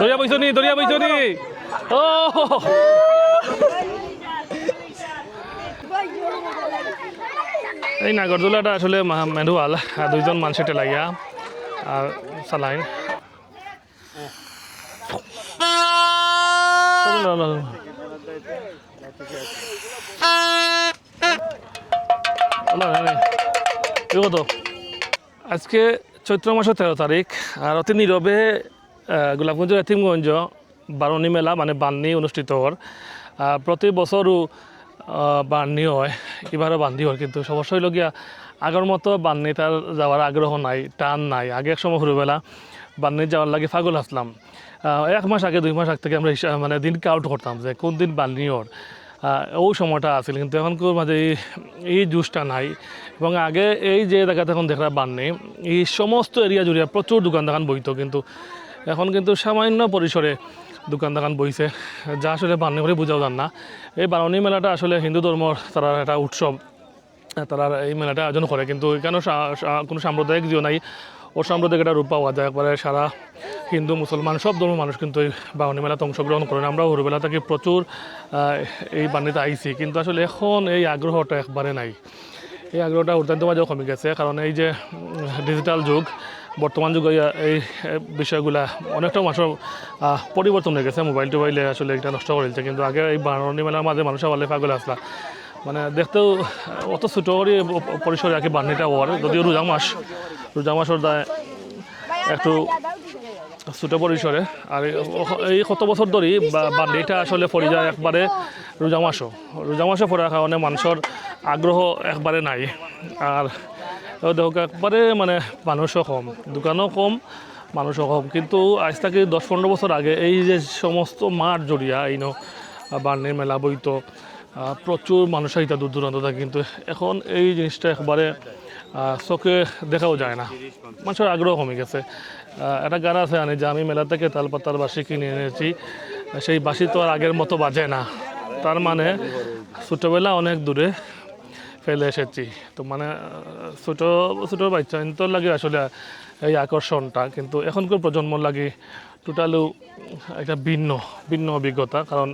দরিয়া বইছ নি দরিয়া বইছ নি ও এই নাগরদোলাটা আসলে মেনুয়াল দুইজন মানুষের লাগিয়া আর সালাইন কত? আজকে চৈত্র মাসের তেরো তারিখ আর অতি নীরবে আহ, গোলাপগঞ্জের এতিমগঞ্জ বারণী মেলা মানে বান্নি অনুষ্ঠিত আহ, প্রতি বছরও বান্নি হয় এবারও বান্ধি হয় কিন্তু সমস্যা হইল গিয়া আগের মতো বান্নি তার যাওয়ার আগ্রহ নাই টান নাই। আগে এক সময় সরুবেলা বান্নি যাওয়ার লাগে পাগল আসলাম। এক মাস আগে দুই মাস আগ থেকে আমরা মানে দিন কাউন্ট করতাম যে কোন দিন বান্নি হর ওই সময়টা আছিল, কিন্তু এখনকার মাঝে এই জুসটা নাই। এবং আগে এই যে জায়গাতে এখন দেখা বান্নি, এই সমস্ত এরিয়া জুড়ে প্রচুর দোকান দোকান বইত কিন্তু এখন কিন্তু সামান্য পরিসরে দোকান দোকান বইছে যা আসলে বান্নি করে বোঝাও যান না। এই বারণী মেলাটা আসলে হিন্দু ধর্মর তারা একটা উৎসব, তারা এই মেলাটা আয়োজন করে, কিন্তু এখানে কোনো সাম্প্রদায়িক জিও নাই। ও সাম্প্রদায়িক একটা রূপ পাওয়া যায়, একবারে সারা হিন্দু, মুসলমান, সব ধর্মের মানুষ কিন্তু এই বাউনি মেলাতে অংশগ্রহণ করেন। আমরা হুরবেলা থেকে প্রচুর এই বাণীতে আইছি, কিন্তু আসলে এখন এই আগ্রহটা একবারে নাই। এই আগ্রহটা অত্যন্ত মাঝেও কমে গেছে, কারণ এই যে ডিজিটাল যুগ, বর্তমান যুগে, এই বিষয়গুলা অনেকটা মানুষের পরিবর্তন হয়ে গেছে, মোবাইল টোবাইলে আসলে এটা নষ্ট করেছে কিন্তু আগে এই বারণী মেলার মাঝে মানুষের বলে পাগল আসলা। মানে দেখতেও, অত ছোটো করে পরিসরে আর কি বান্নিটা ওর যদিও রোজা মাস, রোজা মাসের দায় একটু ছোটো পরিসরে। আর এই- কত বছর ধরেই বা- বান্ডিটা আসলে পড়ে যায় একবারে রোজা মাসও। রোজা মাসে পড়ার কারণে মানুষের আগ্রহ একবারে নাই। আর দেখো, একবারে মানে মানুষও কম, দোকানও কম, মানুষও কম। কিন্তু আজ থেকে দশ পনেরো বছর আগে এই যে সমস্ত মাঠ জড়িয়া এই ন বার্নির মেলা বইতো প্রচুর মানুষ আইতা দূর দূরান্ত থাকে কিন্তু এখন এই জিনিসটা একবারে চোখে দেখাও যায় না। মানুষের আগ্রহ কমে গেছে। একটা গান আছে, আনে যে আমি মেলা থেকে তালপাতার বাসি কিনে এনেছি। সেই বাসি তো আর আগের মতো বাজে না। তার মানে ছোটোবেলা অনেক দূরে ফেলে এসেছি। তো মানে ছোটো ছোটো বাচ্চা তো লাগে আসলে এই আকর্ষণটা। কিন্তু এখনকার প্রজন্ম লাগে টোটালও একটা ভিন্ন ভিন্ন অভিজ্ঞতা। কারণ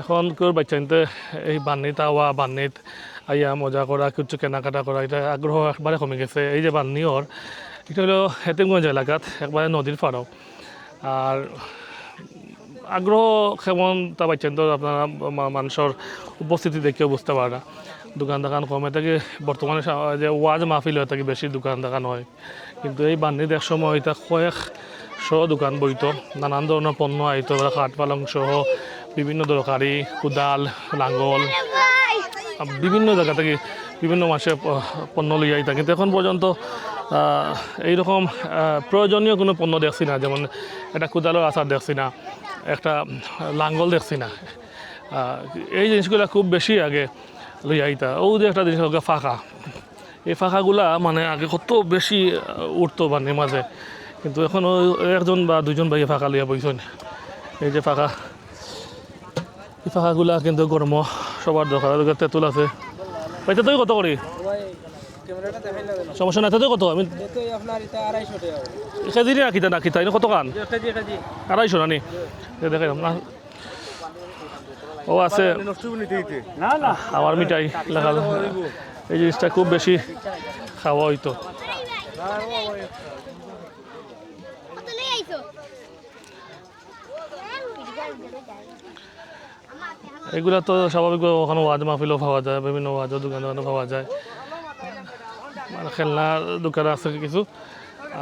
এখনকার বাচ্চাইতে এই বান্নিত আওয়া, বান্নিত আইয়া মজা করা কিছু কেনাকাটা করা এটা আগ্রহ একবারে কমে গেছে। এই যে বান্নিওর এটা হলো হেতিমগঞ্জ এলাকাত একবারে নদীর পাড়াও আর আগ্রহ কেমন তা পাচ্ছেন তো আপনারা মানুষের উপস্থিতি দেখেও বুঝতে পারে না দোকান দোকান কমে থাকে বর্তমানে যে ওয়াজ মাহফিল হয়ে থাকে বেশি দোকান দোকান হয়। কিন্তু এই বান্নিত এক সময় এটা কয়েক শ দোকান বইতো নানান ধরনের পণ্য আইতো কাঠ পালং সহ বিভিন্ন দরকারি কোদাল লাঙ্গল আহ, বিভিন্ন জায়গা থেকে বিভিন্ন মাসে পণ্য লিয়ে আইতা কিন্তু এখন পর্যন্ত এইরকম প্রয়োজনীয় কোনো পণ্য দেখছি না। যেমন একটা কোদালের আচার দেখছি না, একটা লাঙ্গল দেখছি না। এই জিনিসগুলো খুব বেশি আগে লইয়া আইতা ও যে একটা জিনিস ফাঁকা। এই ফাঁকাগুলা মানে আগে কত বেশি উঠতো বানির মাঝে কিন্তু এখন একজন বা দুজন ভাই ফাঁকা লইয়া বইছেন এই যে ফাঁকা, এই ফাঁকাগুলা কিন্তু গরম সবার দরকার ওদের তেঁতুল আছে। ভাই, তেঁতুল কত করি? না সমস্যা নাই, তেঁতুল কত? আমি কেজি না কিতা না? এনে কত কান? আড়াইশো নানি দেখাই, না। ও আছে। না না আমার মিঠাই, লেখা এই জিনিসটা খুব বেশি খাওয়া হইতো। এগুলা তো স্বাভাবিক ওখানে ওয়াজ মাহফিলও পাওয়া যায়, বিভিন্ন ওয়াজও দোকান দোকানে পাওয়া যায়। মানে খেলনার দোকান আছে কিছু।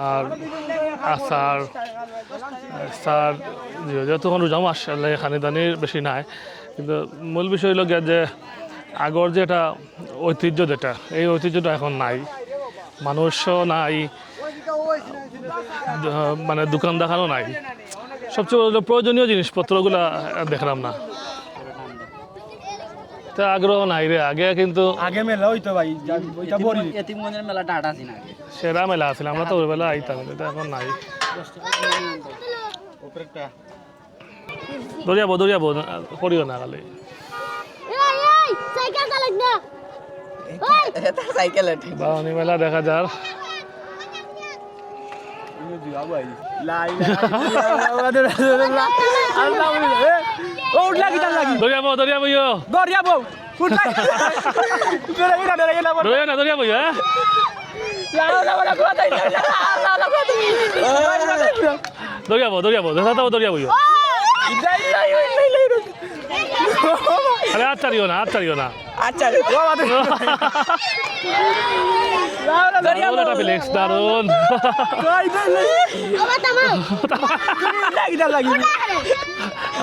আর আচার আচার যেহেতু এখন আল্লাহ খানি দানির বেশি নাই। কিন্তু মূল বিষয় হলো যে আগর যে এটা ঐতিহ্য যেটা, এই ঐতিহ্যটা এখন নাই। মানুষও নাই মানে দোকান দেখানো নাই। সবচেয়ে প্রয়োজনীয় জিনিসপত্রগুলো দেখলাম না। তা আগ্রহ নাই রে আগে কিন্তু আগে মেলা হইতো ভাই ওইটা বড়ি এতিমগঞ্জের মেলা ডাটা ছিল আগে। সেরা মেলা আছিল আমরা তো ওইবেলা আইতাম এটা এখন নাই। দৌড়িয়াবো দৌড়িয়াবো করিও না খালি। এই এই সাইকেল চালাক না। সাইকেল বাউনি মেলা দেখা যার। ও উঠলা কি তার লাগি দরিয়া বউ দরিয়া বইও দরিয়া বউ উঠলা দরিয়া কি দরিয়া কি না দরিয়া না দরিয়া বইও হ্যাঁ দরিয়া বউ দরিয়া বউ দেখা তো দরিয়া বইও আরে চারিও না চারিও না আচ্ছা।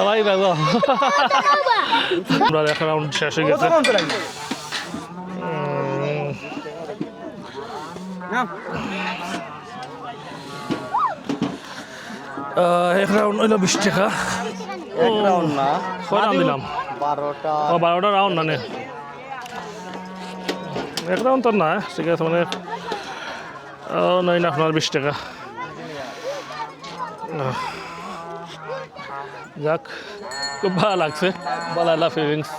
ভাই বাবা। আমরা রাউন্ড শেষ হয়ে গেছে। এক রাউন্ড হইল বিশ টাকা। এক রাউন্ড না। কয় রাউন্ড দিলাম? বারোটা। বারোটা রাউন্ড না নে এক রাউন্ড তো না ঠিক আছে মানে ও নয় না আপনার বিশ টাকা। যাক খুব ভালো লাগছে ভালো একটা ফিলিংস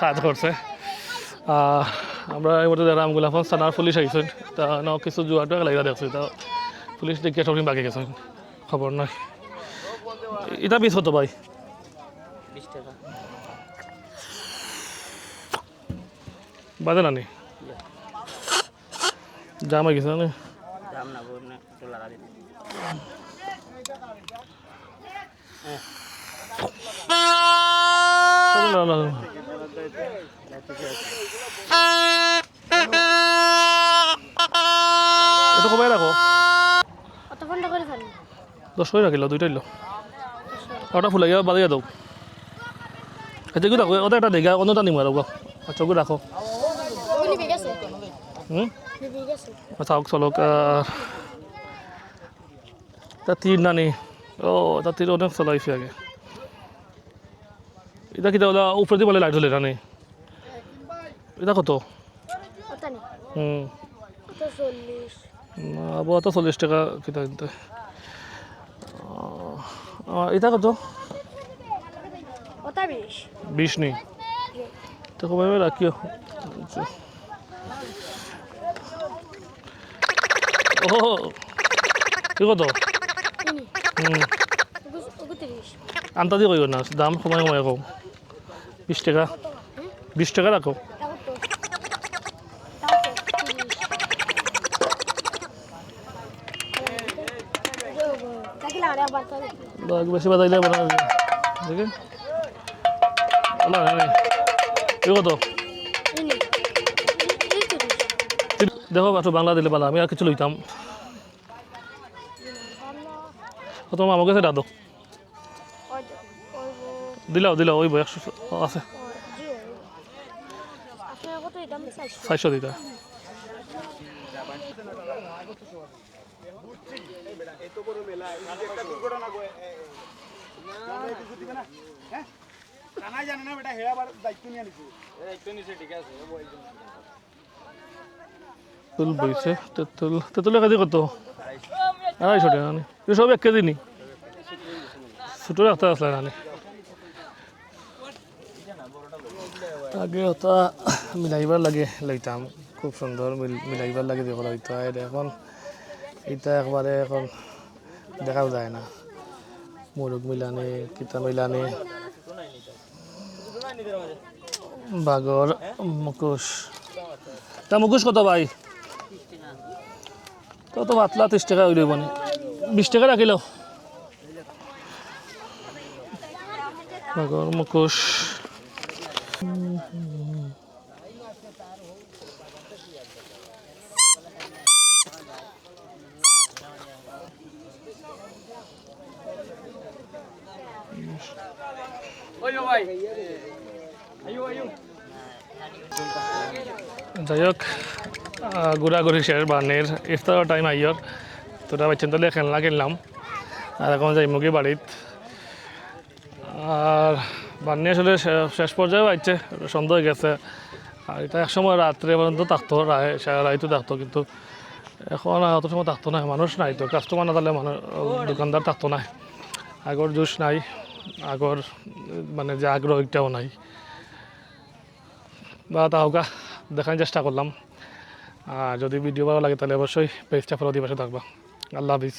কাজ করছে আমরা এই মধ্যে দেখলাম গোলাপন থানার পুলিশ আইসেন তা ন কিছু জুয়াটো লাগিয়ে দেখছি তা পুলিশ দেখিয়ে সব বাকি গেছেন খবর নাই। এটা বিশ হতো ভাই? বাজে না নি? জাম হয়ে গেছে না দাম না বলুন একটু লাগা দিন না, না, না। এটা কমাই রাখো দশ করে রাখিল দুইটা দিল ওটা ফুলে গিয়ে বাজিয়ে দাও আচ্ছা কি রাখো ওটা একটা দেখা অন্যটা নিম আর আচ্ছা রাখো হুম হোক চলো তা তীর নানি। ও তা তীর অনেক চলাইছে আগে। এটা কি ওলা উপরে দিয়ে বলে লাইট হলে নানি? এটা কত? হুম আবহাওয়া তো চল্লিশ টাকা কিনা কিনতে এটা কত? বিশ নেই তো কমাই রাখিও ও। কত? তিনি হুম। আনতা দিয়ে কইব না দাম সময় সময় কম বিশ টাকা। বিশ টাকা রাখো বেশি বাজাইলে বানা দেখে না না না কি কত? দেখো একটু বাংলা দিলে বালা আমি আর কিছু লইতাম। ও তোমার আমাকে কাছে দাদো দিলাও দিলাও ওই একশো আছে। চারশো দিতা কানাই জানে না বেটা হে আবার দায়িত্ব নিয়ে নিছে। দায়িত্ব নিছে ঠিক আছে তেঁতুল বইছে তেঁতুল তেঁতুলের কাজে কত? আড়াইশো টাকা নি সব এক কেজি নি? ছোটো রাখতে আসলে নানি। আগে ওটা মিলাইবার লাগে, লইতাম। খুব সুন্দর মিল- মিলাইবার লাগে দেখো হয় এখন এটা একবারে এখন দেখাও যায় না। মুরগ মিলানি কিতা মিলানি। বাগর মুখোশ তা মুখোশ কত ভাই? কত পাতলা ত্রিশ টাকা হইলে মানে বিশ টাকা রাখিল বাগর মুখোশ যাই হোক ঘোরাঘুরি শেষ বানের ইফতার টাইম আইয়র তোরা বাচ্চান তাহলে খেলনা কিনলাম আর এখন যাই মুগি বাড়িত আর বান্নি আসলে শেষ পর্যায়ে সন্ধ্যা হয়ে গেছে। আর এটা একসময় রাত্রে পর্যন্ত থাকতো রায় সারা রাইতো থাকতো, কিন্তু এখন অত সময় থাকতো না মানুষ নাই তো কাস্টমার না তাহলে মানুষ দোকানদার থাকতো না আগর জুস নাই আগর মানে যে আগ্রহ এটাও নাই। বা তাহকা দেখার চেষ্টা করলাম আর যদি ভিডিও ভালো লাগে তাহলে অবশ্যই পেজটা ফলো দিয়ে পাশে থাকবা। আল্লাহ হাফিজ।